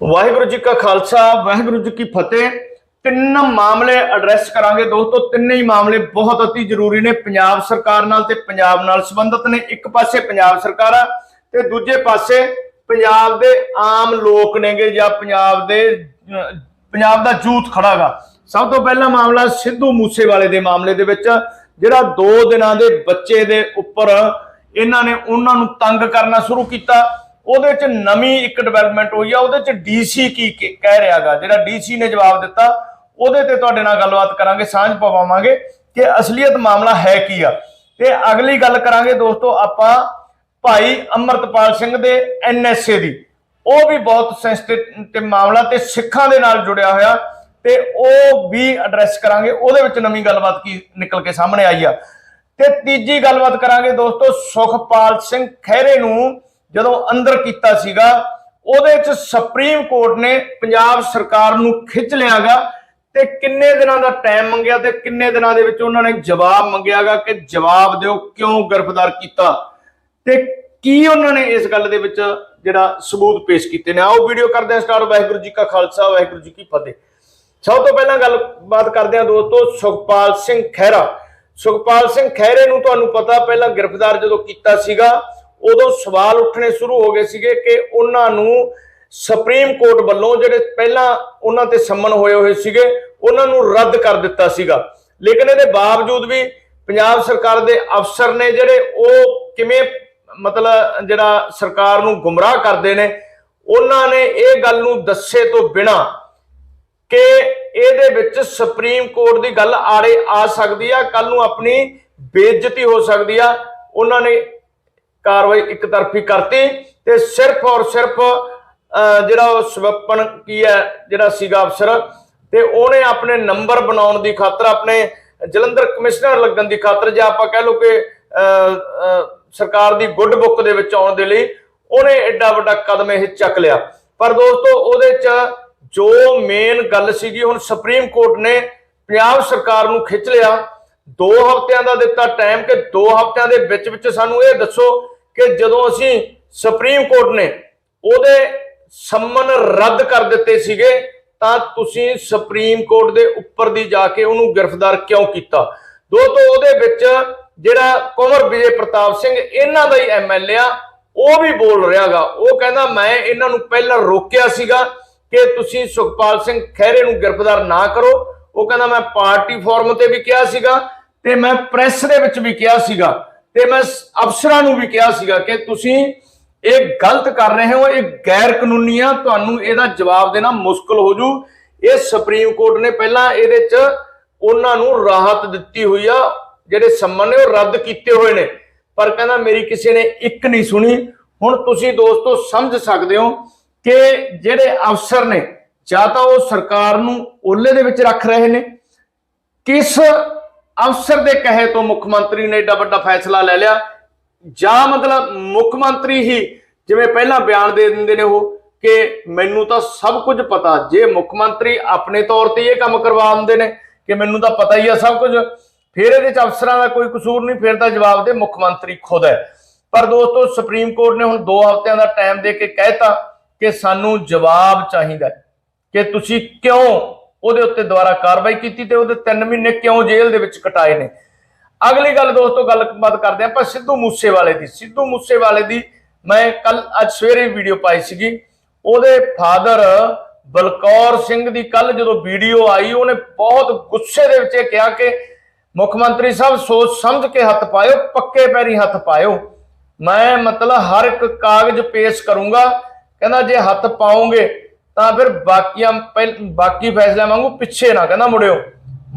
ਵਾਹਿਗੁਰੂ ਜੀ ਕਾ ਖਾਲਸਾ, ਵਾਹਿਗੁਰੂ ਜੀ ਕੀ ਫਤਿਹ। ਤਿੰਨ ਮਾਮਲੇ ਐਡਰੈਸ ਕਰਾਂਗੇ ਦੋਸਤੋ। ਤਿੰਨੇ ਹੀ ਮਾਮਲੇ ਬਹੁਤ ਅਤੀ ਜ਼ਰੂਰੀ ਨੇ। ਪੰਜਾਬ ਸਰਕਾਰ ਨਾਲ ਤੇ ਪੰਜਾਬ ਨਾਲ ਸੰਬੰਧਿਤ ਨੇ। ਇੱਕ ਪਾਸੇ ਪੰਜਾਬ ਸਰਕਾਰ ਆ ਤੇ ਦੂਜੇ ਪਾਸੇ ਪੰਜਾਬ ਦੇ ਆਮ ਲੋਕ ਨੇਗੇ ਜਾਂ ਪੰਜਾਬ ਦੇ ਪੰਜਾਬ ਦਾ ਯੂਥ ਖੜਾਗਾ। ਸਭ ਤੋਂ ਪਹਿਲਾ ਮਾਮਲਾ ਸਿੱਧੂ ਮੂਸੇਵਾਲੇ ਦੇ ਮਾਮਲੇ ਦੇ ਵਿੱਚ, ਜਿਹੜਾ 2 ਦਿਨਾਂ ਦੇ ਬੱਚੇ ਦੇ ਉੱਪਰ ਇਹਨਾਂ ਨੇ ਉਹਨਾਂ ਨੂੰ ਤੰਗ ਕਰਨਾ ਸ਼ੁਰੂ ਕੀਤਾ। ਉਹਦੇ ਚ ਨਵੀਂ ਇੱਕ ਡਿਵੈਲਪਮੈਂਟ ਹੋਈ ਆ, ਉਹਦੇ ਚ ਡੀਸੀ ਕੀ ਕੀ, ਕਹਿ ਰਿਹਾਗਾ ਜਿਹੜਾ ਡੀਸੀ ਨੇ ਜਵਾਬ ਦਿੱਤਾ, ਉਹਦੇ ਤੇ ਤੁਹਾਡੇ ਨਾਲ ਗੱਲਬਾਤ ਕਰਾਂਗੇ, ਸਾਂਝ ਪਵਾਵਾਂਗੇ ਕਿ ਅਸਲੀਅਤ ਮਾਮਲਾ ਹੈ ਕੀ ਆ। ਤੇ ਅਗਲੀ ਗੱਲ ਕਰਾਂਗੇ ਦੋਸਤੋ ਆਪਾਂ ਭਾਈ ਅਮਰਤਪਾਲ ਸਿੰਘ ਦੇ ਐਨਐਸਏ ਦੀ। ਉਹ ਵੀ ਬਹੁਤ ਸੈਂਸਿਟਿਵ ਮਾਮਲਾ ਤੇ ਸਿੱਖਾਂ ਦੇ ਨਾਲ ਜੁੜਿਆ ਹੋਇਆ ਤੇ ਉਹ ਵੀ ਐਡਰੈਸ ਕਰਾਂਗੇ, ਉਹਦੇ ਵਿੱਚ ਨਵੀਂ ਗੱਲਬਾਤ ਕੀ ਨਿਕਲ ਕੇ ਸਾਹਮਣੇ ਆਈ ਆ। ਤੇ ਤੀਜੀ ਗੱਲਬਾਤ ਕਰਾਂਗੇ ਦੋਸਤੋ ਸੁਖਪਾਲ ਸਿੰਘ ਖਹਿਰੇ ਨੂੰ ਜਦੋਂ ਅੰਦਰ ਕੀਤਾ ਸੀਗਾ, ਉਹਦੇ ਚ ਸੁਪਰੀਮ ਕੋਰਟ ਨੇ ਪੰਜਾਬ ਸਰਕਾਰ ਨੂੰ ਖਿੱਚ ਲਿਆਗਾ ਤੇ ਕਿੰਨੇ ਦਿਨਾਂ ਦਾ ਟਾਈਮ ਮੰਗਿਆ ਤੇ ਕਿੰਨੇ ਦਿਨਾਂ ਦੇ ਵਿੱਚ ਉਹਨਾਂ ਨੇ ਜਵਾਬ ਮੰਗਿਆਗਾ ਕਿ ਜਵਾਬ ਦਿਓ ਕਿਉਂ ਗ੍ਰਿਫਤਾਰ ਕੀਤਾ ਤੇ ਕੀ ਉਹਨਾਂ ਨੇ ਇਸ ਗੱਲ ਦੇ ਵਿੱਚ ਜਿਹੜਾ ਸਬੂਤ ਪੇਸ਼ ਕੀਤੇ ਨੇ? ਆਓ ਵੀਡੀਓ ਕਰਦੇ ਹਾਂ ਸਟਾਰਟ। ਵਾਹਿਗੁਰੂ ਜੀ ਕਾ ਖਾਲਸਾ, ਵਾਹਿਗੁਰੂ ਜੀ ਕੀ ਫਤਿਹ। ਸਭ ਤੋਂ ਪਹਿਲਾਂ ਗੱਲਬਾਤ ਕਰਦੇ ਹਾਂ ਦੋਸਤੋ ਸੁਖਪਾਲ ਸਿੰਘ ਖਹਿਰਾ। ਸੁਖਪਾਲ ਸਿੰਘ ਖਹਿਰੇ ਨੂੰ ਤੁਹਾਨੂੰ ਪਤਾ, ਪਹਿਲਾਂ ਗ੍ਰਿਫਤਾਰ ਜਦੋਂ ਕੀਤਾ ਸੀਗਾ ਉਦੋਂ ਸਵਾਲ ਉੱਠਣੇ ਸ਼ੁਰੂ ਹੋ ਗਏ ਸੀਗੇ ਕਿ ਉਹਨਾਂ ਨੂੰ ਸੁਪਰੀਮ ਕੋਰਟ ਵੱਲੋਂ ਜਿਹੜੇ ਪਹਿਲਾਂ ਉਹਨਾਂ ਤੇ ਸੰਮਨ ਹੋਏ ਹੋਏ ਸੀਗੇ, ਉਹਨਾਂ ਨੂੰ ਰੱਦ ਕਰ ਦਿੱਤਾ ਸੀਗਾ। ਲੇਕਿਨ ਇਹਦੇ ਬਾਵਜੂਦ ਵੀ ਪੰਜਾਬ ਸਰਕਾਰ ਦੇ ਅਫਸਰ ਨੇ ਜਿਹੜੇ ਉਹ ਕਿਵੇਂ ਮਤਲਬ ਜਿਹੜਾ ਸਰਕਾਰ ਨੂੰ ਗੁੰਮਰਾਹ ਕਰਦੇ ਨੇ, ਉਹਨਾਂ ਨੇ ਇਹ ਗੱਲ ਨੂੰ ਦੱਸੇ ਤੋਂ ਬਿਨਾ ਕਿ ਇਹਦੇ ਵਿੱਚ ਸੁਪਰੀਮ ਕੋਰਟ ਦੀ ਗੱਲ ਆੜੇ ਆ ਸਕਦੀ ਆ ਕੱਲ ਨੂੰ ਆਪਣੀ ਬੇਇੱਜ਼ਤੀ ਹੋ ਸਕਦੀ ਆ। ਉਹਨਾਂ ਨੇ ਕਾਰਵਾਈ ਇੱਕ ਤਰਫੀ ਕਰਤੀ ਤੇ ਸਿਰਫ ਔਰ ਸਿਰਫ ਅਹ, ਜਿਹੜਾ ਉਹ ਸਵਪਨ ਕੀ ਹੈ ਜਿਹੜਾ ਸੀਗਾ ਅਫਸਰ ਤੇ ਉਹਨੇ ਆਪਣੇ ਨੰਬਰ ਬਣਾਉਣ ਦੀ ਖਾਤਰ ਆਪਣੇ ਜਲੰਧਰ ਕਮਿਸ਼ਨਰ ਲੱਗਣ ਦੀ ਖਾਤਰ ਜਾਂ ਆਪਾਂ ਕਹਿ ਲਓ ਕਿ ਸਰਕਾਰ ਦੀ ਗੁੱਡ ਬੁੱਕ ਦੇ ਵਿੱਚ ਆਉਣ ਦੇ ਲਈ ਉਹਨੇ ਐਡਾ ਵੱਡਾ ਕਦਮ ਇਹ ਚੱਕ ਲਿਆ। ਪਰ ਦੋਸਤੋ ਉਹਦੇ ਚ ਜੋ ਮੇਨ ਗੱਲ ਸੀਗੀ ਹੁਣ ਸੁਪਰੀਮ ਕੋਰਟ ਨੇ ਪੰਜਾਬ ਸਰਕਾਰ ਨੂੰ ਖਿੱਚ ਲਿਆ। 2 ਹਫ਼ਤਿਆਂ ਦਾ ਦਿੱਤਾ ਟਾਈਮ ਕਿ 2 ਹਫ਼ਤਿਆਂ ਦੇ ਵਿੱਚ ਵਿੱਚ ਸਾਨੂੰ ਇਹ ਦੱਸੋ ਕਿ ਜਦੋਂ ਅਸੀਂ ਸੁਪਰੀਮ ਕੋਰਟ ਨੇ ਉਹਦੇ ਸੰਮਨ ਰੱਦ ਕਰ ਦਿੱਤੇ ਸੀਗੇ, ਤਾਂ ਤੁਸੀਂ ਸੁਪਰੀਮ ਕੋਰਟ ਦੇ ਉੱਪਰ ਦੀ ਜਾ ਕੇ ਉਹਨੂੰ ਗ੍ਰਿਫਤਾਰ ਕਿਉਂ ਕੀਤਾ? ਦੋਸਤੋ, ਉਹਦੇ ਵਿੱਚ ਜਿਹੜਾ ਕੁੰਵਰ ਵਿਜੇ ਪ੍ਰਤਾਪ ਸਿੰਘ, ਇਹਨਾਂ ਦਾ ਹੀ ਐਮਐਲਏ ਆ, ਉਹ ਵੀ ਬੋਲ ਰਿਹਾਗਾ। ਉਹ ਕਹਿੰਦਾ, ਮੈਂ ਇਹਨਾਂ ਨੂੰ ਪਹਿਲਾਂ ਰੋਕਿਆ ਸੀਗਾ ਕਿ ਤੁਸੀਂ ਸੁਖਪਾਲ ਸਿੰਘ ਖਹਿਰੇ ਨੂੰ ਗ੍ਰਿਫਤਾਰ ਨਾ ਕਰੋ। ਉਹ ਕਹਿੰਦਾ, ਮੈਂ ਪਾਰਟੀ ਫੋਰਮ ਤੇ ਵੀ ਕਿਹਾ ਸੀਗਾ ਤੇ ਮੈਂ ਪ੍ਰੈਸ ਦੇ ਵਿੱਚ ਵੀ ਕਿਹਾ ਸੀਗਾ। ਤੇ ਮੈਂ ਅਫਸਰਾਂ ਨੂੰ ਵੀ ਕਿਹਾ ਸੀਗਾ ਕਿ ਤੁਸੀਂ ਇਹ ਗਲਤ ਕਰ ਰਹੇ ਹੋ, ਇਹ ਗੈਰ ਕਾਨੂੰਨੀ ਆ ਤੁਹਾਨੂੰ ਇਹਦਾ ਜਵਾਬ ਦੇਣਾ ਮੁਸ਼ਕਲ ਹੋ ਜੂ। ਇਹ ਸੁਪਰੀਮ ਕੋਰਟ ਨੇ ਪਹਿਲਾਂ ਇਹਦੇ 'ਚ ਉਹਨਾਂ ਨੂੰ ਰਾਹਤ ਦਿੱਤੀ ਹੋਈ ਆ, ਜਿਹੜੇ ਸੰਮਨ ਨੇ ਉਹ ਰੱਦ ਕੀਤੇ ਹੋਏ ਨੇ। ਪਰ ਕਹਿੰਦਾ ਮੇਰੀ ਕਿਸੇ ਨੇ ਇੱਕ ਨਹੀਂ ਸੁਣੀ। ਹੁਣ ਤੁਸੀਂ ਦੋਸਤੋ ਸਮਝ ਸਕਦੇ ਹੋ ਕਿ ਜਿਹੜੇ ਅਫਸਰ ਨੇ, ਜਾਂ ਤਾਂ ਉਹ ਸਰਕਾਰ ਨੂੰ ਓਲੇ ਦੇ ਵਿੱਚ ਰੱਖ ਰਹੇ ਨੇ, ਕਿਸ ਅਫਸਰ ਦੇ ਕਹੇ ਤੋਂ ਮੁੱਖ ਮੰਤਰੀ ਨੇ ਏਡਾ ਵੱਡਾ ਫੈਸਲਾ ਲੈ ਲਿਆ। ਜਾਂ ਮਤਲਬ ਮੁੱਖ ਮੰਤਰੀ ਹੀ ਜਿਵੇਂ ਪਹਿਲਾਂ ਬਿਆਨ ਦੇ ਦਿੰਦੇ ਨੇ ਉਹ ਕਿ ਮੈਨੂੰ ਤਾਂ ਸਭ ਕੁਝ ਪਤਾ, ਜੇ ਮੁੱਖ ਮੰਤਰੀ ਆਪਣੇ ਤੌਰ ਤੇ ਇਹ ਕੰਮ ਕਰਵਾ ਨੇ ਕਿ ਮੈਨੂੰ ਤਾਂ ਪਤਾ ਹੀ ਆ ਸਭ ਕੁਝ, ਫਿਰ ਇਹਦੇ ਚ ਅਫਸਰਾਂ ਦਾ ਕੋਈ ਕਸੂਰ ਨਹੀਂ, ਫਿਰ ਤਾਂ ਜਵਾਬ ਦੇ ਮੁੱਖ ਮੰਤਰੀ ਖੁਦ ਹੈ। ਪਰ ਦੋਸਤੋ, ਸੁਪਰੀਮ ਕੋਰਟ ਨੇ ਹੁਣ 2 ਹਫ਼ਤਿਆਂ ਦਾ ਟਾਈਮ ਦੇ ਕੇ ਕਹਿਤਾ ਕਿ ਸਾਨੂੰ ਜਵਾਬ ਚਾਹੀਦਾ ਕਿ ਤੁਸੀਂ ਕਿਉਂ ਉਹਦੇ ਉੱਤੇ ਦੁਬਾਰਾ ਕਾਰਵਾਈ ਕੀਤੀ ਤੇ ਉਹਦੇ 3 ਮਹੀਨੇ ਕਿਉਂ ਜੇਲ੍ਹ ਦੇ ਵਿੱਚ ਕਟਾਏ ਨੇ? ਅਗਲੀ ਗੱਲ ਦੋਸਤੋ, ਗੱਲਬਾਤ ਕਰਦੇ ਹਾਂ ਆਪਾਂ ਸਿੱਧੂ ਮੂਸੇਵਾਲੇ ਦੀ। ਸਿੱਧੂ ਮੂਸੇਵਾਲੇ ਦੀ ਮੈਂ ਕੱਲ ਅੱਜ ਸਵੇਰੇ ਵੀਡੀਓ ਪਾਈ ਸੀਗੀ। ਉਹਦੇ ਫਾਦਰ ਬਲਕੌਰ ਸਿੰਘ ਦੀ ਕੱਲ ਜਦੋਂ ਵੀਡੀਓ ਆਈ, ਉਹਨੇ ਬਹੁਤ ਗੁੱਸੇ ਦੇ ਵਿੱਚ ਕਿਹਾ ਕਿ ਮੁੱਖ ਮੰਤਰੀ ਸਾਹਿਬ, ਸੋਚ ਸਮਝ ਕੇ ਹੱਥ ਪਾਇਓ, ਪੱਕੇ ਪੈਰੀ ਹੱਥ ਪਾਇਓ। ਮੈਂ ਮਤਲਬ ਹਰ ਇੱਕ ਕਾਗਜ਼ ਪੇਸ਼ ਕਰੂੰਗਾ। ਕਹਿੰਦਾ ਜੇ ਹੱਥ ਪਾਉਂਗੇ ਤਾਂ ਫਿਰ ਬਾਕੀਆਂ ਪਹਿਲ- ਬਾਕੀ ਫੈਸਲਿਆਂ ਵਾਂਗੂ ਪਿੱਛੇ ਨਾ, ਕਹਿੰਦਾ ਮੁੜਿਓ।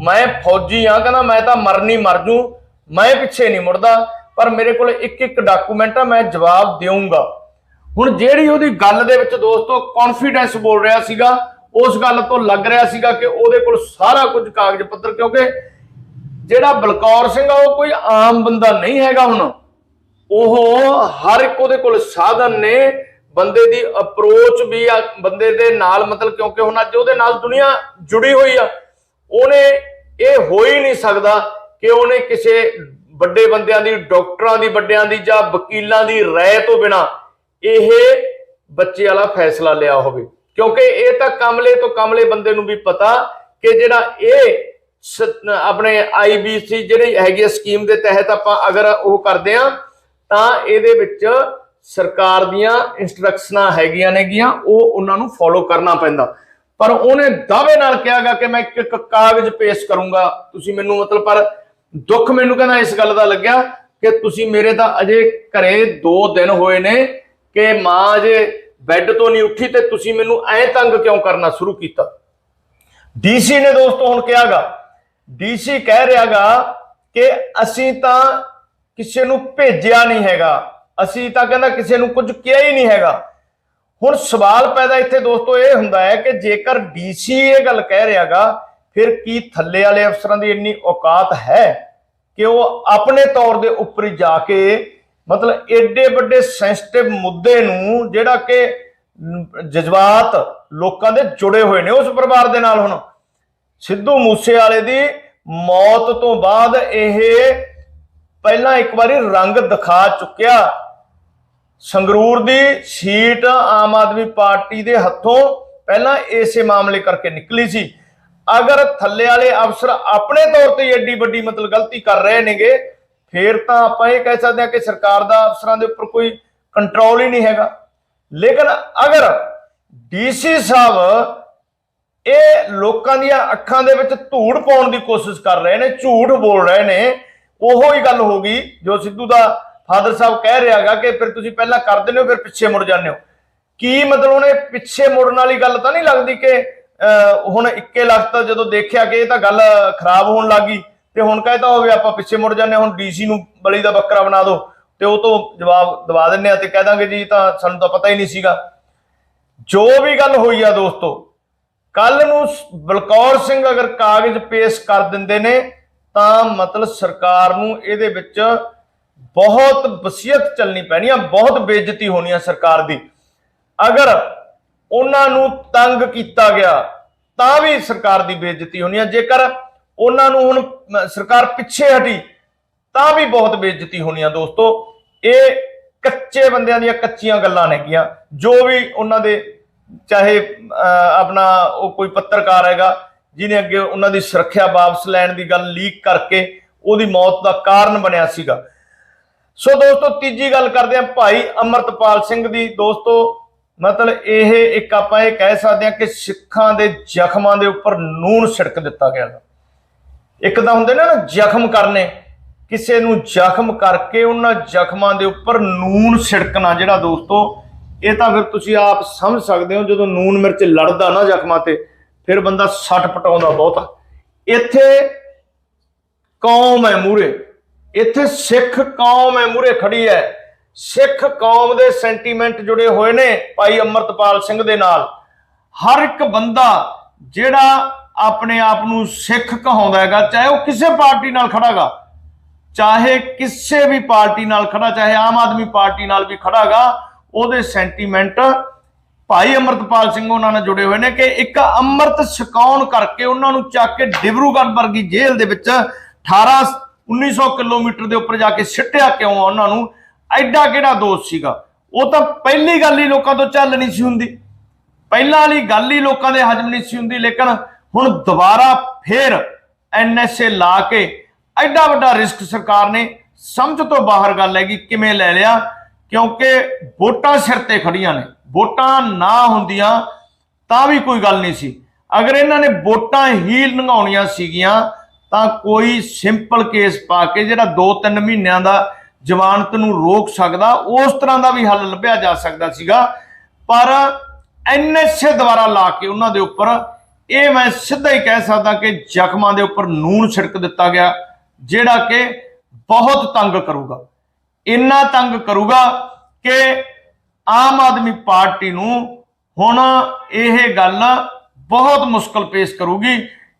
ਮੈਂ ਫੌਜੀ ਆ ਕਹਿੰਦਾ ਮੈਂ ਤਾਂ ਮਰਨੀ ਮਰ ਜੂ। ਮੈਂ ਪਿੱਛੇ ਨਹੀਂ ਮੁੜਦਾ, ਪਰ ਮੇਰੇ ਕੋਲ ਇੱਕ ਇੱਕ ਡਾਕੂਮੈਂਟ ਆ, ਮੈਂ ਜਵਾਬ ਦੇਵਾਂਗਾ ਹੁਣ ਜਿਹੜੀ ਉਹਦੀ ਗੱਲ ਦੇ ਵਿੱਚ ਦੋਸਤੋ ਕੌਨਫੀਡੈਂਸ ਬੋਲ ਰਿਹਾ ਸੀਗਾ, ਉਸ ਗੱਲ ਤੋਂ ਲੱਗ ਰਿਹਾ ਸੀਗਾ ਕਿ ਉਹਦੇ ਕੋਲ ਸਾਰਾ ਕੁਝ ਕਾਗਜ਼ ਪੱਤਰ, ਕਿਉਂਕਿ ਜਿਹੜਾ ਬਲਕੌਰ ਸਿੰਘ ਆ, ਉਹ ਕੋਈ ਆਮ ਬੰਦਾ ਨਹੀਂ ਹੈਗਾ ਹੁਣ। ਉਹ ਹਰ ਇੱਕ ਉਹਦੇ ਕੋਲ ਸਾਧਨ ਨੇ ਬੰਦੇ ਦੀ ਅਪਰੋਚ ਵੀ ਆ, ਬੰਦੇ ਦੇ ਨਾਲ ਮਤਲਬ ਕਿਉਂਕਿ ਹੁਣ ਅੱਜ ਉਹਦੇ ਨਾਲ ਦੁਨੀਆ ਜੁੜੀ ਹੋਈ ਆ, ਉਹਨੇ ਇਹ ਹੋ ਹੀ ਨਹੀਂ ਸਕਦਾ ਕਿ ਉਹਨੇ ਕਿਸੇ ਵੱਡੇ ਬੰਦਿਆਂ ਦੀ, ਡਾਕਟਰਾਂ ਦੀ, ਵੱਡਿਆਂ ਦੀ ਜਾਂ ਵਕੀਲਾਂ ਦੀ ਰਾਏ ਤੋਂ ਬਿਨਾ ਇਹ ਬੱਚੇ ਵਾਲਾ ਫੈਸਲਾ ਲਿਆ ਹੋਵੇ। ਕਿਉਂਕਿ ਇਹ ਤਾਂ ਕਮਲੇ ਤੋਂ ਕਮਲੇ ਬੰਦੇ ਨੂੰ ਵੀ ਪਤਾ ਕਿ ਜਿਹੜਾ ਇਹ ਸ- ਆਪਣੇ ਆਈਬੀਸੀ ਜਿਹੜੀ ਹੈਗੀ ਸਕੀਮ ਦੇ ਤਹਿਤ ਆਪਾਂ ਅਗਰ ਉਹ ਕਰਦੇ ਆ, ਤਾਂ ਇਹਦੇ ਵਿੱਚ ਸਰਕਾਰ ਦੀਆਂ ਇਨਸਟਰਕਸ਼ਨਾਂ ਹੈਗੀਆਂ ਨੇਗੀਆਂ, ਉਹ ਉਹਨਾਂ ਨੂੰ ਫੋਲੋ ਕਰਨਾ ਪੈਂਦਾ। ਪਰ ਉਹਨੇ ਦਾਅਵੇ ਨਾਲ ਕਿਹਾਗਾ ਕਿ ਮੈਂ ਇੱਕ ਇੱਕ ਕਾਗਜ਼ ਪੇਸ਼ ਕਰੂੰਗਾ। ਤੁਸੀਂ ਮੈਨੂੰ ਮਤਲਬ ਪਰ ਦੁੱਖ ਮੈਨੂੰ ਕਹਿੰਦਾ ਇਸ ਗੱਲ ਦਾ ਲੱਗਿਆ ਕਿ ਤੁਸੀਂ ਮੇਰੇ ਤਾਂ ਅਜੇ ਘਰੇ 2 ਦਿਨ ਹੋਏ ਨੇ ਕਿ ਮਾਂ ਅਜੇ ਬੈੱਡ ਤੋਂ ਨਹੀਂ ਉੱਠੀ ਤੇ ਤੁਸੀਂ ਮੈਨੂੰ ਐ ਤੰਗ ਕਿਉਂ ਕਰਨਾ ਸ਼ੁਰੂ ਕੀਤਾ? ਡੀਸੀ ਨੇ ਦੋਸਤੋ ਹੁਣ ਕਿਹਾਗਾ ਡੀਸੀ ਕਹਿ ਰਿਹਾਗਾ ਕਿ ਅਸੀਂ ਤਾਂ ਕਿਸੇ ਨੂੰ ਭੇਜਿਆ ਨਹੀਂ ਹੈਗਾ। ਅਸੀਂ ਤਾਂ ਕਹਿੰਦਾ ਕਿਸੇ ਨੂੰ ਕੁਝ ਕਿਹਾ ਹੀ ਨਹੀਂ ਹੈਗਾ। ਹੁਣ ਸਵਾਲ ਪੈਦਾ ਇੱਥੇ ਦੋਸਤੋ ਇਹ ਹੁੰਦਾ ਹੈ ਕਿ ਜੇਕਰ ਡੀਸੀ ਇਹ ਗੱਲ ਕਹਿ ਰਿਹਾਗਾ, ਫਿਰ ਕੀ ਥੱਲੇ ਵਾਲੇ ਅਫਸਰਾਂ ਦੀ ਇੰਨੀ ਔਕਾਤ ਹੈ ਕਿ ਉਹ ਆਪਣੇ ਤੌਰ ਦੇ ਉੱਪਰ ਜਾ ਕੇ ਮਤਲਬ ਏਡੇ ਵੱਡੇ ਸੈਂਸਿਟਿਵ ਮੁੱਦੇ ਨੂੰ ਜਿਹੜਾ ਕਿ ਜਜ਼ਬਾਤ ਲੋਕਾਂ ਦੇ ਜੁੜੇ ਹੋਏ ਨੇ ਉਸ ਪਰਿਵਾਰ ਦੇ ਨਾਲ ਹੁਣ। ਸਿੱਧੂ ਮੂਸੇਵਾਲੇ ਦੀ ਮੌਤ ਤੋਂ ਬਾਅਦ ਇਹ ਪਹਿਲਾਂ ਇੱਕ ਵਾਰੀ ਰੰਗ ਦਿਖਾ ਚੁੱਕਿਆ ਸੰਗਰੂਰ ਦੀ ਸੀਟ ਆਮ ਆਦਮੀ ਪਾਰਟੀ ਦੇ ਹੱਥੋਂ ਪਹਿਲਾਂ ਇਸੇ ਮਾਮਲੇ ਕਰਕੇ ਨਿਕਲੀ ਸੀ। ਅਗਰ ਥੱਲੇ ਵਾਲੇ ਅਫਸਰ ਆਪਣੇ ਤੌਰ ਤੇ ਹੀ ਐਡੀ ਵੱਡੀ ਮਤਲਬ ਗਲਤੀ ਕਰ ਰਹੇ ਨੇਗੇ, ਫੇਰ ਤਾਂ ਆਪਾਂ ਇਹ ਕਹਿ ਸਕਦੇ ਹਾਂ ਕਿ ਸਰਕਾਰ ਦਾ ਅਫਸਰਾਂ ਦੇ ਉੱਪਰ ਕੋਈ ਕੰਟਰੋਲ ਹੀ ਨਹੀਂ ਹੈਗਾ। ਲੇਕਿਨ ਅਗਰ ਡੀਸੀ ਸਾਹਿਬ ਇਹ ਲੋਕਾਂ ਦੀਆਂ ਅੱਖਾਂ ਦੇ ਵਿੱਚ ਧੂੜ ਪਾਉਣ ਦੀ ਕੋਸ਼ਿਸ਼ ਕਰ ਰਹੇ ਨੇ, ਝੂਠ ਬੋਲ ਰਹੇ ਨੇ, ਉਹੋ ਹੀ ਗੱਲ ਹੋ ਗਈ ਜੋ ਸਿੱਧੂ ਦਾ ਫਾਦਰ ਸਾਹਿਬ ਕਹਿ ਰਿਹਾਗਾ ਕਿ ਫਿਰ ਤੁਸੀਂ ਪਹਿਲਾਂ ਕਰ ਦਿੰਦੇ ਹੋ, ਫਿਰ ਪਿੱਛੇ ਮੁੜ ਜਾਂਦੇ ਹੋ। ਕੀ ਮਤਲਬ ਉਹਨੇ ਪਿੱਛੇ ਮੁੜਨ ਵਾਲੀ ਗੱਲ ਤਾਂ ਨਹੀਂ ਲੱਗਦੀ ਕਿ ਹੁਣ ਇੱਕੇ ਲਖਤ ਜਦੋਂ ਦੇਖਿਆ ਕਿ ਇਹ ਤਾਂ ਗੱਲ ਖਰਾਬ ਹੋਣ ਲੱਗੀ ਤੇ ਹੁਣ ਕਹਿੰਦਾ ਹੋਵੇ ਆਪਾਂ ਪਿੱਛੇ ਮੁੜ ਜਾਂਦੇ ਹੁਣ ਡੀਸੀ ਨੂੰ ਬਲੀ ਦਾ ਬੱਕਰਾ ਬਣਾ ਦਿਓ, ਤੇ ਉਹ ਤੋਂ ਜਵਾਬ ਦਵਾ ਦਿੰਨੇ ਆ ਤੇ ਕਹਿ ਦਾਂਗੇ ਜੀ ਤਾਂ ਸਾਨੂੰ ਤਾਂ ਪਤਾ ਹੀ ਨਹੀਂ ਸੀਗਾ। ਜੋ ਵੀ ਗੱਲ ਹੋਈ ਆ ਦੋਸਤੋ, ਕੱਲ ਨੂੰ ਬਲਕੌਰ ਸਿੰਘ ਅਗਰ ਕਾਗਜ਼ ਪੇਸ਼ ਕਰ ਦਿੰਦੇ ਨੇ, ਤਾਂ ਮਤਲਬ ਸਰਕਾਰ ਨੂੰ ਇਹਦੇ ਵਿੱਚ ਬਹੁਤ ਵਸੀਅਤ ਚੱਲਣੀ ਪੈਣੀ ਆ ਬਹੁਤ ਬੇਇੱਜ਼ਤੀ ਹੋਣੀ ਆ ਸਰਕਾਰ ਦੀ। ਅਗਰ ਉਹਨਾਂ ਨੂੰ ਤੰਗ ਕੀਤਾ ਗਿਆ ਤਾਂ ਵੀ ਸਰਕਾਰ ਦੀ ਬੇਇੱਜ਼ਤੀ ਹੋਣੀ ਆ। ਜੇਕਰ ਉਹਨਾਂ ਨੂੰ ਹੁਣ ਸਰਕਾਰ ਪਿੱਛੇ ਹਟੀ ਤਾਂ ਵੀ ਬਹੁਤ ਬੇਇੱਜ਼ਤੀ ਹੋਣੀ ਆ ਦੋਸਤੋ। ਇਹ ਕੱਚੇ ਬੰਦਿਆਂ ਦੀਆਂ ਕੱਚੀਆਂ ਗੱਲਾਂ ਨੇਗੀਆਂ ਜੋ ਵੀ ਉਹਨਾਂ ਦੇ ਚਾਹੇ ਅਹ, ਆਪਣਾ ਉਹ ਕੋਈ ਪੱਤਰਕਾਰ ਹੈਗਾ ਜਿਹਨੇ ਅੱਗੇ ਉਹਨਾਂ ਦੀ ਸੁਰੱਖਿਆ ਵਾਪਸ ਲੈਣ ਦੀ ਗੱਲ ਲੀਕ ਕਰਕੇ ਉਹਦੀ ਮੌਤ ਦਾ ਕਾਰਨ ਬਣਿਆ ਸੀਗਾ। ਸੋ ਦੋਸਤੋ, ਤੀਜੀ ਗੱਲ ਕਰਦੇ ਹਾਂ ਭਾਈ ਅਮਰਤਪਾਲ ਸਿੰਘ ਦੀ। ਦੋਸਤੋ, ਮਤਲਬ ਇਹ ਇੱਕ ਆਪਾਂ ਇਹ ਕਹਿ ਸਕਦੇ ਹਾਂ ਕਿ ਸਿੱਖਾਂ ਦੇ ਜ਼ਖਮਾਂ ਦੇ ਉੱਪਰ ਨੂਨ ਛਿੜਕ ਦਿੱਤਾ ਗਿਆ ਇੱਕ ਤਾਂ ਹੁੰਦੇ ਨੇ ਨਾ ਜ਼ਖਮ ਕਰਨੇ, ਕਿਸੇ ਨੂੰ ਜ਼ਖਮ ਕਰਕੇ ਉਹਨਾਂ ਜ਼ਖਮਾਂ ਦੇ ਉੱਪਰ ਨੂਨ ਛਿੜਕਣਾ ਜਿਹੜਾ ਦੋਸਤੋ, ਇਹ ਤਾਂ ਫਿਰ ਤੁਸੀਂ ਆਪ ਸਮਝ ਸਕਦੇ ਹੋ, ਜਦੋਂ ਨੂਨ ਮਿਰਚ ਲੜਦਾ ਨਾ ਜ਼ਖਮਾਂ ਤੇ, ਫਿਰ ਬੰਦਾ ਸੱਟ ਪਟਾਉਂਦਾ ਬਹੁਤਾ। ਇੱਥੇ ਕੌਮ ਹੈ ਮੂਰੇ ਇੱਥੇ ਸਿੱਖ ਕੌਮ ਹੈ ਮੂਰੇ ਖੜੀ ਹੈ। ਸਿੱਖ ਕੌਮ ਦੇ ਸੈਂਟੀਮੈਂਟ ਜੁੜੇ ਹੋਏ ਨੇ ਭਾਈ ਅਮਰਤਪਾਲ ਸਿੰਘ ਦੇ ਨਾਲ। ਹਰ ਇੱਕ ਬੰਦਾ ਜਿਹੜਾ ਆਪਣੇ ਆਪ ਨੂੰ ਸਿੱਖ ਕਹਾਉਂਦਾ ਹੈਗਾ, ਚਾਹੇ ਉਹ ਕਿਸੇ ਪਾਰਟੀ ਨਾਲ ਖੜਾਗਾ, ਚਾਹੇ ਕਿਸੇ ਵੀ ਪਾਰਟੀ ਨਾਲ ਖੜਾ, ਚਾਹੇ ਆਮ ਆਦਮੀ ਪਾਰਟੀ ਨਾਲ ਵੀ ਖੜਾਗਾ, ਉਹਦੇ ਸੈਂਟੀਮੈਂਟ ਭਾਈ ਅਮਰਤਪਾਲ ਸਿੰਘ ਉਹਨਾਂ ਨਾਲ ਜੁੜੇ ਹੋਏ ਨੇ ਕਿ ਇੱਕ ਅੰਮ੍ਰਿਤ ਛਕਾਉਣ ਕਰਕੇ ਉਹਨਾਂ ਨੂੰ ਚੱਕ ਕੇ ਡਿਬਰੂਗੜ੍ਹ ਵਰਗੀ ਜੇਲ੍ਹ ਦੇ ਵਿੱਚ 18 1900 ਕਿਲੋਮੀਟਰ ਦੇ ਉੱਪਰ ਜਾ ਕੇ ਸਿੱਟਿਆ ਕਿਉਂ ਆ ਉਹਨਾਂ ਨੂੰ? ਐਡਾ ਕਿਹੜਾ ਦੋਸ਼ ਸੀਗਾ? ਉਹ ਤਾਂ ਪਹਿਲੀ ਗੱਲ ਹੀ ਲੋਕਾਂ ਤੋਂ ਚੱਲ ਨਹੀਂ ਸੀ ਹੁੰਦੀ। ਪਹਿਲਾਂ ਵਾਲੀ ਗੱਲ ਹੀ ਲੋਕਾਂ ਦੇ ਹਜਮ ਨਹੀਂ ਸੀ ਹੁੰਦੀ, ਲੇਕਿਨ ਹੁਣ ਦੁਬਾਰਾ ਫੇਰ ਐਨਐਸਏ ਲਾ ਕੇ ਐਡਾ ਵੱਡਾ ਰਿਸਕ ਸਰਕਾਰ ਨੇ ਸਮਝ ਤੋਂ ਬਾਹਰ ਗੱਲ ਹੈਗੀ, ਕਿਵੇਂ ਲੈ ਲਿਆ? ਕਿਉਂਕਿ ਵੋਟਾਂ ਸਿਰ ਤੇ ਖੜੀਆਂ ਨੇ। ਵੋਟਾਂ ਨਾ ਹੁੰਦੀਆਂ ਤਾਂ ਵੀ ਕੋਈ ਗੱਲ ਨਹੀਂ ਸੀ। ਅਗਰ ਇਹਨਾਂ ਨੇ ਵੋਟਾਂ ਹੀ ਲੰਘਾਉਣੀਆਂ ਸੀਗੀਆਂ ਤਾਂ ਕੋਈ ਸਿੰਪਲ ਕੇਸ ਪਾ ਕੇ ਜਿਹੜਾ 2-3 ਮਹੀਨਿਆਂ ਦਾ ਜ਼ਮਾਨਤ ਨੂੰ ਰੋਕ ਸਕਦਾ, ਉਸ ਤਰ੍ਹਾਂ ਦਾ ਵੀ ਹੱਲ ਲੱਭਿਆ ਜਾ ਸਕਦਾ ਸੀਗਾ। ਪਰ ਐਨਐਸਏ ਦੁਆਰਾ ਲਾ ਕੇ ਉਹਨਾਂ ਦੇ ਉੱਪਰ, ਇਹ ਮੈਂ ਸਿੱਧਾ ਹੀ ਕਹਿ ਸਕਦਾ ਕਿ ਜ਼ਖਮਾਂ ਦੇ ਉੱਪਰ ਨੂਨ ਛਿੜਕ ਦਿੱਤਾ ਗਿਆ, ਜਿਹੜਾ ਕਿ ਬਹੁਤ ਤੰਗ ਕਰੂਗਾ। ਇੰਨਾ ਤੰਗ ਕਰੂਗਾ ਕਿ ਆਮ ਆਦਮੀ ਪਾਰਟੀ ਨੂੰ ਹੁਣ ਇਹ ਗੱਲ ਬਹੁਤ ਮੁਸ਼ਕਲ ਪੇਸ਼ ਕਰੂਗੀ।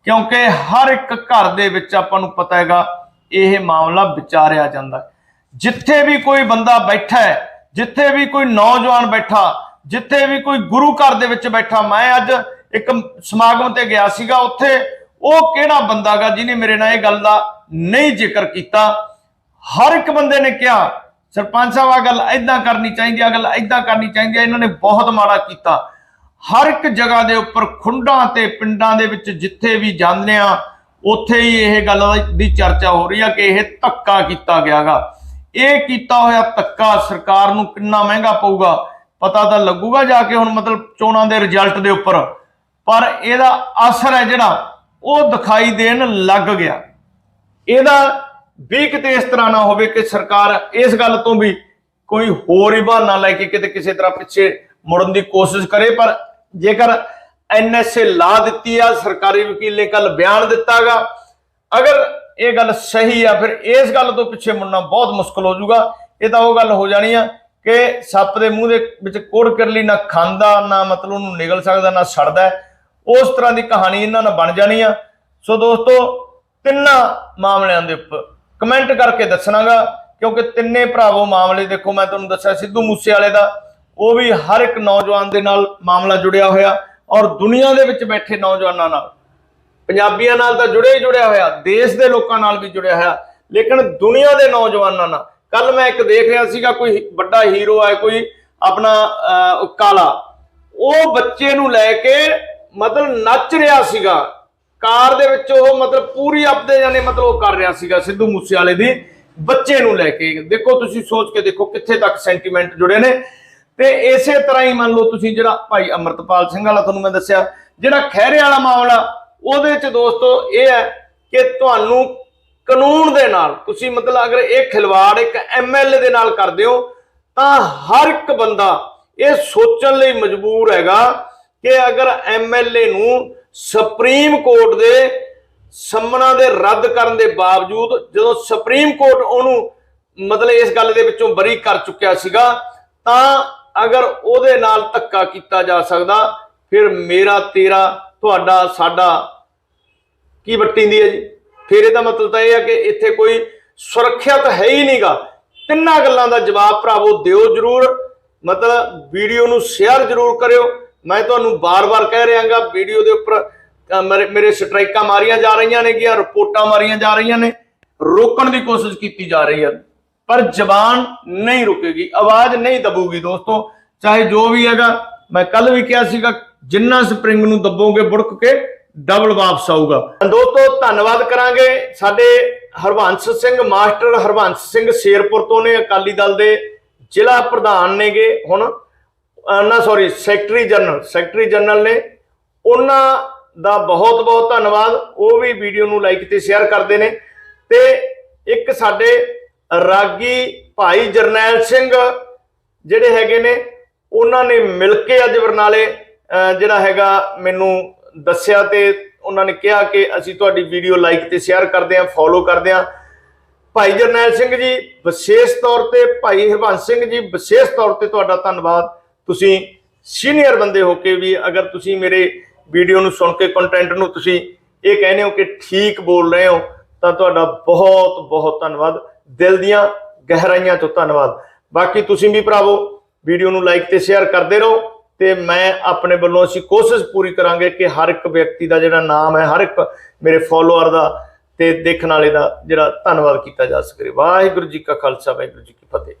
ਕਿਉਂਕਿ ਹਰ ਇੱਕ ਘਰ ਦੇ ਵਿੱਚ ਆਪਾਂ ਨੂੰ ਪਤਾ ਹੈਗਾ, ਇਹ ਮਾਮਲਾ ਵਿਚਾਰਿਆ ਜਾਂਦਾ ਜਿੱਥੇ ਵੀ ਕੋਈ ਬੰਦਾ ਬੈਠਾ ਹੈ, ਜਿੱਥੇ ਵੀ ਕੋਈ ਨੌਜਵਾਨ ਬੈਠਾ, ਜਿੱਥੇ ਵੀ ਕੋਈ ਗੁਰੂ ਘਰ ਦੇ ਵਿੱਚ ਬੈਠਾ, ਮੈਂ ਅੱਜ ਇੱਕ ਸਮਾਗਮ ਤੇ ਗਿਆ ਸੀਗਾ, ਉੱਥੇ ਉਹ ਕਿਹੜਾ ਬੰਦਾਗਾ ਜਿਹਨੇ ਮੇਰੇ ਨਾਲ ਇਹ ਗੱਲ ਦਾ ਨਹੀਂ ਜ਼ਿਕਰ ਕੀਤਾ? ਹਰ ਇੱਕ ਬੰਦੇ ਨੇ ਕਿਹਾ, ਸਰਪੰਚ ਸਾਹਿਬ ਆ ਗੱਲ ਐਦਾਂ ਕਰਨੀ ਚਾਹੀਦੀ ਆ ਗੱਲ ਐਦਾਂ ਕਰਨੀ ਚਾਹੀਦੀ ਆ ਇਹਨਾਂ ਨੇ ਬਹੁਤ ਮਾੜਾ ਕੀਤਾ। ਹਰ ਇੱਕ ਜਗ੍ਹਾ ਦੇ ਉੱਪਰ ਖੁੰਡਾਂ ਤੇ ਪਿੰਡਾਂ ਦੇ ਵਿੱਚ ਜਿੱਥੇ ਵੀ ਜਾਂਦੇ ਆ ਉੱਥੇ ਹੀ ਇਹ ਗੱਲ ਦੀ ਚਰਚਾ ਹੋ ਰਹੀ ਆ ਕਿ ਇਹ ਧੱਕਾ ਕੀਤਾ ਗਿਆਗਾ। ਇਹ ਕੀਤਾ ਹੋਇਆ ਧੱਕਾ ਸਰਕਾਰ ਨੂੰ ਕਿੰਨਾ ਮਹਿੰਗਾ ਪਊਗਾ, ਪਤਾ ਤਾਂ ਲੱਗੂਗਾ ਜਾ ਕੇ ਹੁਣ ਮਤਲਬ ਚੋਣਾਂ ਦੇ ਰਿਜ਼ਲਟ ਦੇ ਉੱਪਰ। ਪਰ ਇਹਦਾ ਅਸਰ ਹੈ ਜਿਹੜਾ, ਉਹ ਦਿਖਾਈ ਦੇਣ ਲੱਗ ਗਿਆ। ਇਹਦਾ ਵੀ ਕਿਤੇ ਇਸ ਤਰ੍ਹਾਂ ਨਾ ਹੋਵੇ ਕਿ ਸਰਕਾਰ ਇਸ ਗੱਲ ਤੋਂ ਵੀ ਕੋਈ ਹੋਰ ਹੀ ਬਹਾਨਾ ਲੈ ਕੇ ਕਿਤੇ ਕਿਸੇ ਤਰ੍ਹਾਂ ਪਿੱਛੇ ਮੁੜਨ ਦੀ ਕੋਸ਼ਿਸ਼ ਕਰੇ, ਪਰ ਜੇਕਰ ਐਨਐਸਏ ਲਾ ਦਿੱਤੀ ਆ, ਸਰਕਾਰੀ ਵਕੀਲ ਨੇ ਕੱਲ ਬਿਆਨ ਦਿੱਤਾਗਾ। ਅਗਰ ਇਹ ਗੱਲ ਸਹੀ ਆ, ਫਿਰ ਇਸ ਗੱਲ ਤੋਂ ਪਿੱਛੇ ਮੁੜਨਾ ਬਹੁਤ ਮੁਸ਼ਕਲ ਹੋ ਜਾਊਗਾ। ਇਹ ਤਾਂ ਉਹ ਗੱਲ ਹੋ ਜਾਣੀ ਆ ਕਿ ਸੱਪ ਦੇ ਮੂੰਹ ਦੇ ਵਿੱਚ ਕੋੜ ਕਰਲੀ ਨਾ ਖਾਂਦਾ, ਨਾ ਮਤਲਬ ਉਹਨੂੰ ਨਿਗਲ ਸਕਦਾ, ਨਾ ਸੜਦਾ। ਉਸ ਤਰ੍ਹਾਂ ਦੀ ਕਹਾਣੀ ਇਹਨਾਂ ਨਾਲ ਬਣ ਜਾਣੀ ਆ। ਸੋ ਦੋਸਤੋ, ਤਿੰਨਾਂ ਮਾਮਲਿਆਂ ਦੇ ਉੱਪਰ ਕਮੈਂਟ ਕਰਕੇ ਦੱਸਣਾਗਾ, ਕਿਉਂਕਿ ਤਿੰਨੇ ਭਰਾਵੋ ਮਾਮਲੇ ਦੇਖੋ, ਮੈਂ ਤੁਹਾਨੂੰ ਦੱਸਿਆ ਸਿੱਧੂ ਮੂਸੇ ਵਾਲੇ ਦਾ। ਉਹ ਵੀ ਹਰ ਇੱਕ ਨੌਜਵਾਨ ਦੇ ਨਾਲ ਮਾਮਲਾ ਜੁੜਿਆ ਹੋਇਆ ਔਰ ਦੁਨੀਆ ਦੇ ਵਿੱਚ ਬੈਠੇ ਨੌਜਵਾਨਾਂ ਨਾਲ। ਪੰਜਾਬੀਆਂ ਨਾਲ ਤਾਂ ਜੁੜਿਆ ਹੀ ਜੁੜਿਆ ਹੋਇਆ ਦੇਸ਼ ਦੇ ਲੋਕਾਂ ਨਾਲ ਵੀ ਜੁੜਿਆ ਹੋਇਆ। ਲੇਕਿਨ ਦੁਨੀਆ ਦੇ ਨੌਜਵਾਨਾਂ ਨਾਲ ਕੱਲ ਮੈਂ ਇੱਕ ਦੇਖ ਰਿਹਾ ਸੀਗਾ ਕੋਈ ਵੱਡਾ ਹੀਰੋ ਹੈ ਕੋਈ ਆਪਣਾ ਅਹ, ਕਾਲਾ। ਉਹ ਬੱਚੇ ਨੂੰ ਲੈ ਕੇ ਮਤਲਬ ਨੱਚ ਰਿਹਾ ਸੀਗਾ। ਕਾਰ ਦੇ ਵਿੱਚ ਉਹ ਮਤਲਬ ਪੂਰੀ ਆਪਦੇ ਜਾਨੇ ਮਤਲਬ ਉਹ ਕਰ ਰਿਹਾ ਸੀਗਾ ਸਿੱਧੂ ਮੂਸੇਵਾਲੇ ਦੀ ਬੱਚੇ ਨੂੰ ਲੈ ਕੇ। ਦੇਖੋ ਤੁਸੀਂ ਸੋਚ ਕੇ ਦੇਖੋ ਕਿੱਥੇ ਤੱਕ ਸੈਂਟੀਮੈਂਟ ਜੁੜੇ ਨੇ। ਤੇ ਇਸੇ ਤਰ੍ਹਾਂ ਹੀ ਮੰਨ ਲਓ ਤੁਸੀਂ ਜਿਹੜਾ ਭਾਈ ਅਮਰਤਪਾਲ ਸਿੰਘ ਵਾਲਾ ਤੁਹਾਨੂੰ ਮੈਂ ਦੱਸਿਆ, ਜਿਹੜਾ ਖਹਿਰੇ ਵਾਲਾ ਮਾਮਲਾ, ਉਹਦੇ ਚ ਦੋਸਤੋ ਇਹ ਹੈ ਕਿ ਤੁਹਾਨੂੰ ਕਾਨੂੰਨ ਦੇ ਨਾਲ, ਤੁਸੀਂ ਮਤਲਬ ਅਗਰ ਇਹ ਖਿਲਵਾੜ ਇੱਕ ਐਮਐਲਏ ਦੇ ਨਾਲ ਕਰਦੇ ਹੋ, ਤਾਂ ਹਰ ਇੱਕ ਬੰਦਾ ਇਹ ਸੋਚਣ ਲਈ ਮਜਬੂਰ ਹੈਗਾ ਕਿ ਅਗਰ ਐਮਐਲਏ ਨੂੰ ਸੁਪਰੀਮ ਕੋਰਟ ਦੇ ਸੰਮਨਾ ਦੇ ਰੱਦ ਕਰਨ ਦੇ ਬਾਵਜੂਦ ਜਦੋਂ ਸੁਪਰੀਮ ਕੋਰਟ ਉਹਨੂੰ ਮਤਲਬ ਇਸ ਗੱਲ ਦੇ ਵਿੱਚੋਂ ਬਰੀ ਕਰ ਚੁੱਕਿਆ ਸੀਗਾ, ਤਾਂ ਅਗਰ ਉਹਦੇ ਨਾਲ ਧੱਕਾ ਕੀਤਾ ਜਾ ਸਕਦਾ, ਫਿਰ ਮੇਰਾ, ਤੇਰਾ, ਤੁਹਾਡਾ, ਸਾਡਾ ਕੀ ਵੱਟੀਂਦੀ ਹੈ ਜੀ? ਫਿਰ ਇਹਦਾ ਮਤਲਬ ਤਾਂ ਇਹ ਹੈ ਕਿ ਇੱਥੇ ਕੋਈ ਸੁਰੱਖਿਅਤ ਹੈ ਹੀ ਨਹੀਂਗਾ। ਤਿੰਨਾਂ ਗੱਲਾਂ ਦਾ ਜਵਾਬ ਭਰਾਵੋ ਦਿਓ ਜਰੂਰ। ਮਤਲਬ ਵੀਡੀਓ ਨੂੰ ਸ਼ੇਅਰ ਜਰੂਰ ਕਰਿਓ। ਮੈਂ ਤੁਹਾਨੂੰ ਬਾਰ-ਬਾਰ ਕਹਿ ਰਿਹਾਗਾ, ਵੀਡੀਓ ਦੇ ਉੱਪਰ ਮੇਰੇ ਮੇਰੇ ਸਟ੍ਰਾਈਕਾਂ ਮਾਰੀਆਂ ਜਾ ਰਹੀਆਂ ਨੇ ਗਿਆ, ਰਿਪੋਰਟਾਂ ਮਾਰੀਆਂ ਜਾ ਰਹੀਆਂ ਨੇ। ਰੋਕਣ ਦੀ ਕੋਸ਼ਿਸ਼ ਕੀਤੀ ਜਾ ਰਹੀ ਹੈ। ਪਰ ਜ਼ਬਾਨ ਨਹੀਂ ਰੁਕੇਗੀ, ਆਵਾਜ਼ ਨਹੀਂ ਦਬੂਗੀ ਦੋਸਤੋ। ਚਾਹੇ ਜੋ ਵੀ ਹੈਗਾ, ਮੈਂ ਕੱਲ ਵੀ ਕਿਹਾ ਸੀਗਾ, ਜਿੰਨਾ ਸਪਰਿੰਗ ਨੂੰ ਦੱਬੋਗੇ ਬੁੜਕ ਕੇ ਡਬਲ ਵਾਪਸ ਆਊਗਾ। ਦੋਸਤੋ, ਧੰਨਵਾਦ ਕਰਾਂਗੇ ਸਾਡੇ ਹਰਵੰਸ ਸਿੰਘ, ਮਾਸਟਰ ਹਰਵੰਸ ਸਿੰਘ ਸ਼ੇਰਪੁਰ ਤੋਂ ਨੇ, ਅਕਾਲੀ ਦਲ ਦੇ ਜ਼ਿਲ੍ਹਾ ਪ੍ਰਧਾਨ ਨੇਗੇ ਹੁਣ। ਨਾ sorry secretary general secretary general ਨੇ। ਉਹਨਾਂ ਦਾ ਬਹੁਤ ਬਹੁਤ ਧੰਨਵਾਦ। ਉਹ ਵੀ ਵੀਡੀਓ ਨੂੰ ਲਾਈਕ ਤੇ ਸ਼ੇਅਰ ਕਰਦੇ ਨੇ। ਤੇ ਇੱਕ ਸਾਡੇ ਰਾਗੀ ਭਾਈ ਜਰਨੈਲ ਸਿੰਘ, ਜਿਹੜੇ ਹੈਗੇ ਨੇ, ਉਹਨਾਂ ਨੇ ਮਿਲ ਕੇ ਅੱਜ ਬਰਨਾਲੇ ਜਿਹੜਾ ਹੈਗਾ ਮੈਨੂੰ ਦੱਸਿਆ ਤੇ ਉਹਨਾਂ ਨੇ ਕਿਹਾ ਕਿ ਅਸੀਂ ਤੁਹਾਡੀ ਵੀਡੀਓ ਲਾਈਕ ਤੇ ਸ਼ੇਅਰ ਕਰਦੇ ਹਾਂ ਫੋਲੋ ਕਰਦੇ ਹਾਂ। ਭਾਈ ਜਰਨੈਲ ਸਿੰਘ ਜੀ, ਵਿਸ਼ੇਸ਼ ਤੌਰ ਤੇ ਭਾਈ ਹਰਬੰਸ ਸਿੰਘ ਜੀ, ਵਿਸ਼ੇਸ਼ ਤੌਰ ਤੇ ਤੁਹਾਡਾ ਧੰਨਵਾਦ। ਤੁਸੀਂ ਸੀਨੀਅਰ ਬੰਦੇ ਹੋ ਕੇ ਵੀ ਅਗਰ ਤੁਸੀਂ ਮੇਰੇ ਵੀਡੀਓ ਨੂੰ ਸੁਣ ਕੇ ਕੰਟੈਂਟ ਨੂੰ ਤੁਸੀਂ ਇਹ ਕਹਿੰਦੇ ਹੋ ਕਿ ਠੀਕ ਬੋਲ ਰਹੇ ਹੋ, ਤਾਂ ਤੁਹਾਡਾ ਬਹੁਤ ਬਹੁਤ ਧੰਨਵਾਦ। ਦਿਲ ਦੀਆਂ ਗਹਿਰਾਈਆਂ ਤੋਂ ਧੰਨਵਾਦ। ਬਾਕੀ ਤੁਸੀਂ ਵੀ ਭਰਾਵੋ, ਵੀਡੀਓ ਨੂੰ ਲਾਈਕ ਤੇ ਸ਼ੇਅਰ ਕਰਦੇ ਰਹੋ ਤੇ ਮੈਂ ਆਪਣੇ ਵੱਲੋਂ ਅਸੀਂ ਕੋਸ਼ਿਸ਼ ਪੂਰੀ ਕਰਾਂਗੇ ਕਿ ਹਰ ਇੱਕ ਵਿਅਕਤੀ ਦਾ ਜਿਹੜਾ ਨਾਮ ਹੈ, ਹਰ ਇੱਕ ਮੇਰੇ ਫੋਲੋਅਰ ਦਾ ਤੇ ਦੇਖਣ ਵਾਲੇ ਦਾ ਜਿਹੜਾ ਧੰਨਵਾਦ ਕੀਤਾ ਜਾ ਸਕੇ। ਵਾਹਿਗੁਰੂ ਜੀ ਕਾ ਖਾਲਸਾ, ਵਾਹਿਗੁਰੂ ਜੀ ਕੀ ਫਤਿਹ।